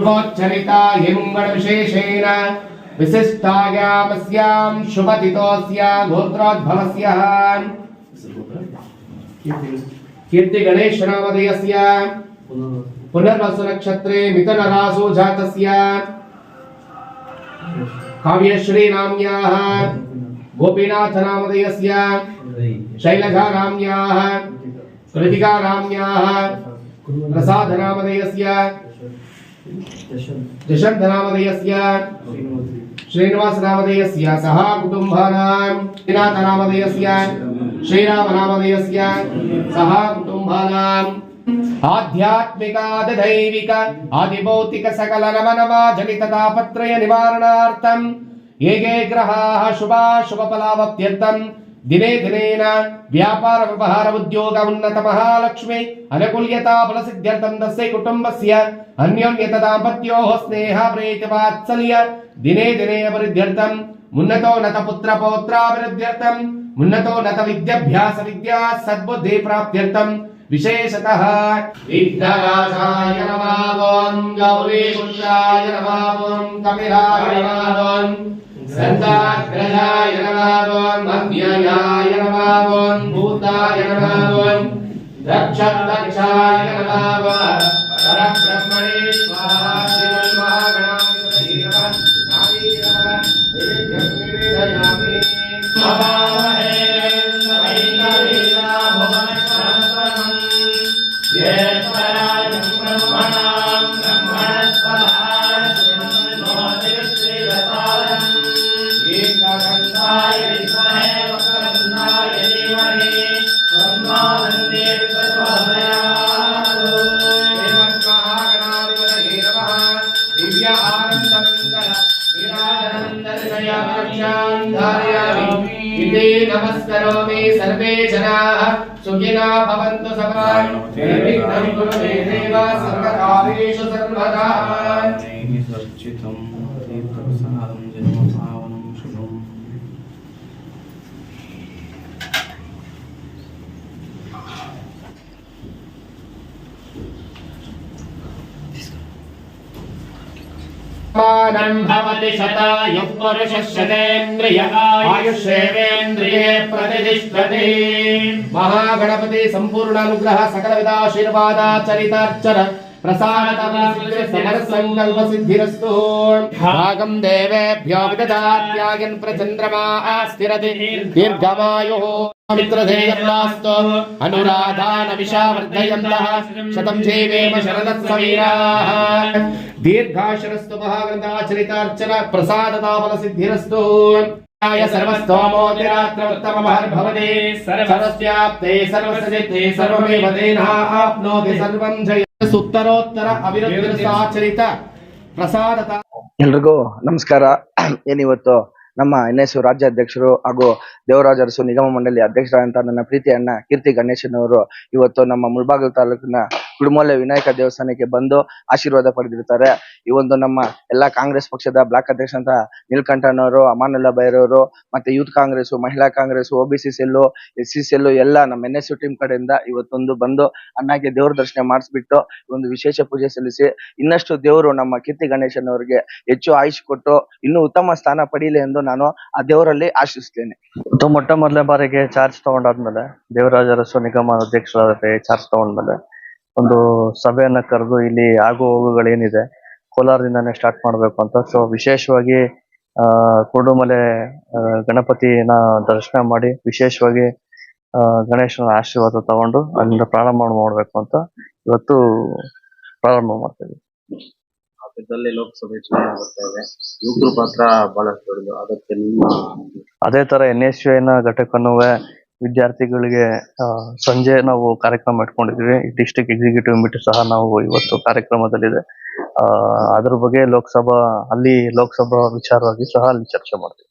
गोच्चरिता हिमगणविशेषेण विशिष्टायामस्यां शुभतितोऽस्य गोत्रोद्भवस्य। कीर्ति गणेशनामधेयस्य पुनर्वसु नक्षत्रे मिथुनरासो जातस्य काव्यश्रीनाम्याः जशन्तनामधेयस्य श्रीनिवासनामधेयस्य सह कुटुम्बानां श्रीनाथनामधेयस्य श्रीरामनामधेयस्य सह कुटुम्बानाम् आध्यात्मिकादिदैविक आदिभौतिक सकल नमनमा जनिततापत्रय निवारणार्थम् ये ये ग्रहाः शुभाशुभफलावप्त्यर्थम् దినే దినేన వ్యాపార వ్యవహార ఉద్యోగ ఉన్నత మహాలక్ష్మి అనుకూల్యతా ఫల సిద్ధ్యర్థం తస్య కుటుంబస్య అన్యోన్యత దాంపత్యో స్నేహ ప్రేతి వాత్సల్య దినే దినే అభివృద్ధ్యర్థం ఉన్నతో నత పుత్ర పౌత్రాభివృద్ధ్యర్థం నత విద్యాభ్యాస విద్యా సద్బుద్ధి ప్రాప్త్యర్థం విశేషతః విద్యరాజాయ నమః గౌరీ పుత్రాయ నమః ఓం కపిలాయ சந்தாக்கிரஜாய நமாவோன் மத்தியாய நமாவோன் பூத்தாய நமாவோன் தக்ஷதக்ஷாய நமாவோன் பரபிரம்மணே ஸ்வாஹா ஸ்ரீமன் மகாகணாதிபதி நம நாமீ நம நிவேத்யம் நிவேதயாமி ஸ்வபாவஹே ஸ்வைங்கலீலா புவன சரஸ்வரம் ஏஸ்வராஜம் பிரம்மணாம் इति नमस्करोमि सर्वे जनाः सुखिना भवन्तु सदा निर्विघ्नं कुरु मे देव सर्वकार्येषु सर्वदा। सर्चितं तीर्थप्रसादं जन्मभावनं शुभम्। मानं भवति शतायुः पुरुषः शतेन्द्रिय आयुष्येवेन्द्रिये प्रतिष्ठते महागणपति संपूर्ण अनुग्रह सकल विदाशीर्वादा चरितार्चन प्रसादतमसंकल्प सिद्धिरस्तु भागं देवेभ्यो विददात्यायन् प्रचन्द्रमा स्थिरति दीर्घमायुः मित्रधेयर्लास्तु अनुराधान विशावर्धयन्तः शतं जीवेम शरदत्सवीराः दीर्घाशरस्तु महाग्रन्थाचरितार्चन प्रसादताफलसिद्धिरस्तु य सर्वस्तोमोतिरात्रमुत्तममहर्भवति सर्वस्याप्ते सर्वसजिते सर्वमेव तेनः आप्नोति सर्वं जय ಸುತ್ತರೋತ್ತರ ಅಭಿವೃದ್ಧಿ ಸಾಚರಿತ ಪ್ರಸಾದತ ಎಲ್ರಿಗೂ ನಮಸ್ಕಾರ ಏನಿವತ್ತು ನಮ್ಮ ಎನ್ ಎಸ್ ರಾಜ್ಯಾಧ್ಯಕ್ಷರು ಹಾಗೂ ದೇವರಾಜ ಅರಸು ನಿಗಮ ಮಂಡಳಿ ಅಧ್ಯಕ್ಷರಾದಂತಹ ನನ್ನ ಅಣ್ಣ ಕೀರ್ತಿ ಗಣೇಶನವರು ಇವತ್ತು ನಮ್ಮ ಮುಳಬಾಗಿಲು ತಾಲೂಕಿನ ಕುಡುಮೊಲೆ ವಿನಾಯಕ ದೇವಸ್ಥಾನಕ್ಕೆ ಬಂದು ಆಶೀರ್ವಾದ ಪಡೆದಿರ್ತಾರೆ. ಈ ಒಂದು ನಮ್ಮ ಎಲ್ಲಾ ಕಾಂಗ್ರೆಸ್ ಪಕ್ಷದ ಬ್ಲಾಕ್ ಅಧ್ಯಕ್ಷ ಅಂತ ನೀಲ್ಕಂಠನವರು, ಅಮಾನುಲ್ಲಾ ಬೈರವರು, ಮತ್ತೆ ಯೂತ್ ಕಾಂಗ್ರೆಸ್, ಮಹಿಳಾ congress OBC cell S C cell ಎಲ್ಲ ನಮ್ಮ ಎನ್ ಎಸ್ ಟೀಮ್ ಕಡೆಯಿಂದ ಇವತ್ತೊಂದು ಬಂದು ಅಣ್ಣಗೆ ದೇವ್ರ ದರ್ಶನ ಮಾಡಿಸ್ಬಿಟ್ಟು ಒಂದು ವಿಶೇಷ ಪೂಜೆ ಸಲ್ಲಿಸಿ ಇನ್ನಷ್ಟು ದೇವರು ನಮ್ಮ ಕೀರ್ತಿ ಗಣೇಶನವರಿಗೆ ಹೆಚ್ಚು ಆಯುಷ್ ಕೊಟ್ಟು ಇನ್ನೂ ಉತ್ತಮ ಸ್ಥಾನ ಪಡೀಲಿ ಎಂದು ನಾನು ಆ ದೇವರಲ್ಲಿ ಆಶಿಸ್ತೇನೆ. ಮೊಟ್ಟ ಮೊದಲ ಬಾರಿಗೆ ಚಾರ್ಜ್ ತಗೊಂಡಾದ್ಮೇಲೆ ದೇವರಾಜ ಅರಸು ನಿಗಮ ಅಧ್ಯಕ್ಷರಾದ ಚಾರ್ಜ್ ತಗೊಂಡ್ಮೇಲೆ ಒಂದು ಸಭೆಯನ್ನ ಕರೆದು ಇಲ್ಲಿ ಆಗು ಹೋಗುಗಳೇನಿದೆ ಕೋಲಾರದಿಂದಾನೇ ಸ್ಟಾರ್ಟ್ ಮಾಡಬೇಕು ಅಂತ. ಸೊ ವಿಶೇಷವಾಗಿ ಆ ಕುರುಡುಮಲೆ ಗಣಪತಿನ ದರ್ಶನ ಮಾಡಿ ವಿಶೇಷವಾಗಿ ಆ ಗಣೇಶನ ಆಶೀರ್ವಾದ ತಗೊಂಡು ಅಲ್ಲಿಂದ ಪ್ರಾರಂಭ ಮಾಡಬೇಕು ಅಂತ ಇವತ್ತು ಪ್ರಾರಂಭ ಮಾಡ್ತೀವಿ ರಾಜ್ಯದಲ್ಲಿ ಲೋಕಸಭೆ ಚುನಾವಣೆ ಬರ್ತಾ ಇದೆ. ಯುವಕರ ಪಾತ್ರ ಬಹಳಷ್ಟು ದೊಡ್ಡದು ಅದಕ್ಕೆ ನಿಮ್ಮ ಅದೇ ತರ ಎನ್ ಎಸ್ ಘಟಕನೂ ವಿದ್ಯಾರ್ಥಿಗಳಿಗೆ ಆ, ಸಂಜೆ ನಾವು ಕಾರ್ಯಕ್ರಮ ಇಟ್ಕೊಂಡಿದ್ವಿ ಡಿಸ್ಟಿಕ್ ಎಕ್ಸಿಕ್ಯೂಟಿವ್ ಮೀಟ್ ಸಹ ನಾವು ಇವತ್ತು ಕಾರ್ಯಕ್ರಮದಲ್ಲಿದೆ. ಆ, ಅದ್ರ ಬಗ್ಗೆ ಲೋಕಸಭಾ ಅಲ್ಲಿ ಲೋಕಸಭಾ ವಿಚಾರವಾಗಿ ಸಹ ಅಲ್ಲಿ ಚರ್ಚೆ ಮಾಡ್ತೀವಿ.